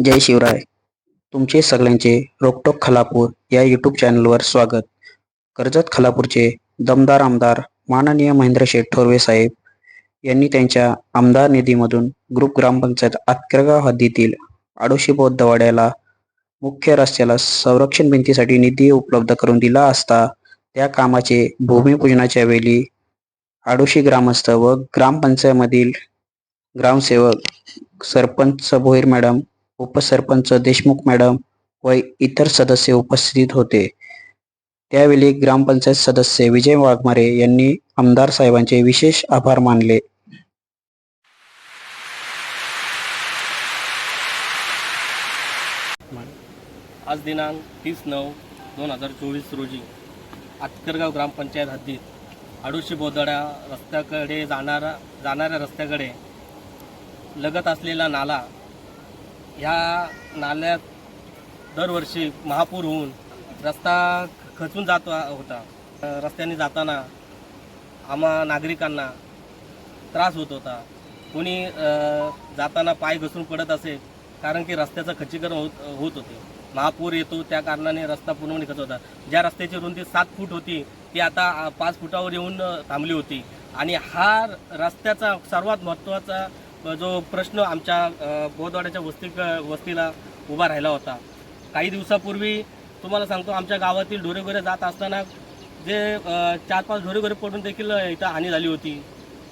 जय शिवराय. तुमचे सगळ्यांचे रोकटोक खलापूर या यूट्यूब चॅनलवर स्वागत. कर्जत खलापूरचे दमदार आमदार माननीय महेंद्र शेठ ठोरवे साहेब यांनी त्यांच्या आमदार निधीमधून ग्रुप ग्रामपंचायत आतकरगाव हद्दीतील आडोशी बौद्धवाड्याला मुख्य रस्त्याला संरक्षण भिंतीसाठी निधी उपलब्ध करून दिला असता त्या कामाचे भूमिपूजनाच्या वेळी आडोशी ग्रामस्थ व ग्रामपंचायतमधील ग्रामसेवक सरपंच भोईर मॅडम उपसरपंच देशमुख मॅडम व इतर सदस्य उपस्थित होते. त्यावेळी ग्रामपंचायत सदस्य विजय वाघमारे यांनी आमदार साहेबांचे विशेष आभार मानले. आज दिनांक तीस नऊ दोन हजार चोवीस रोजी आतकरगाव ग्रामपंचायत हद्दीत आडोशी बोदडा रस्त्याकडे जाणारा जाणाऱ्या रस्त्याकडे लगत असलेला नाला ह्या नाल्यात दरवर्षी महापूर होऊन रस्ता खचून जात होता. रस्त्याने जाताना आम्हा नागरिकांना त्रास होत होता. कोणी जाताना पाय घसरून पडत असे कारण की रस्त्याचं खच्चीकरण होत होत होते. महापूर येतो त्या कारणाने रस्ता पूर्णपणे खच होता. ज्या रस्त्याची रुंदी सात फूट होती ती आता पाच फुटावर येऊन थांबली होती. आणि हा रस्त्याचा सर्वात महत्त्वाचा जो प्रश्न आमच्या बोधवाड्याच्या वस्ती वस्तीला उभा राहिला होता. काही दिवसापूर्वी तुम्हाला सांगतो आमच्या गावातील ढोरेघोरे जात असताना जे चार पाच ढोरेघोरे पडून देखील इथं हानी झाली होती.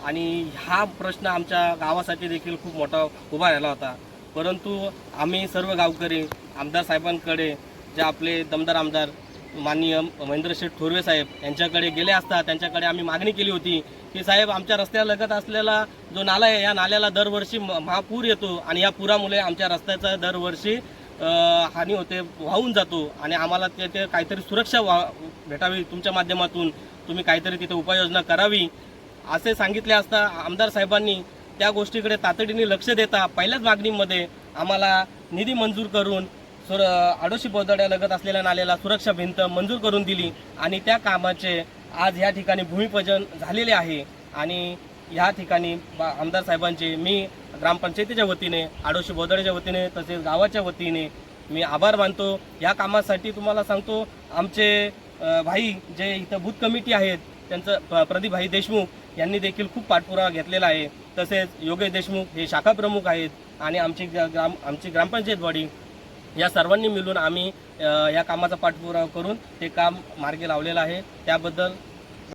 आणि हा प्रश्न आमच्या गावासाठी देखील खूप मोठा उभा राहिला होता. परंतु आम्ही सर्व गावकरी आमदार साहेबांकडे जे आपले दमदार आमदार माननीय महेंद्रशेठ थोरवे साहेब यांच्याकडे गेले असता त्यांच्याकडे आम्ही मागणी केली होती की साहेब आमच्या रस्त्याला लगत असलेला जो नाला आहे या नाल्याला दरवर्षी म- महापूर येतो आणि या पुरामुळे आमच्या रस्त्याचा दरवर्षी हानी होते वाहून जातो आणि आम्हाला ते ते काहीतरी सुरक्षा वा भेटावी. तुमच्या माध्यमातून तुम्ही काहीतरी तिथे उपाययोजना करावी. असे सांगितले असता आमदार साहेबांनी त्या गोष्टीकडे तातडीने लक्ष देता पहिल्याच मागणीमध्ये आम्हाला निधी मंजूर करून सुर आडोशी बोदाड्या लगत असलेल्या नाल्याला सुरक्षा भिंत मंजूर करून दिली आणि त्या कामाचे आज या ठिकाणी भूमिपूजन झालेले आहे. आणि या ठिकाणी बा- आमदार साहेबांचे मी ग्रामपंचायतीच्या वतीने आडोशी बोदाड्याच्या वतीने तसेच गावाच्या वतीने मी आभार मानतो. या कामासाठी तुम्हाला सांगतो आमचे भाई जे इथं बूथ कमिटी आहेत त्यांचं प्रदीपभाई प्रदीप भाई देशमुख यांनी देखील खूप पाठपुरावा घेतलेला आहे. तसेच योगेश देशमुख हे शाखा प्रमुख आहेत आणि आमची ग्राम आमची ग्रामपंचायत बॉडी या सर्वांनी मिळून आम्ही या कामाचा पाठपुरावा करून ते काम मार्गी लावलेलं आहे. त्याबद्दल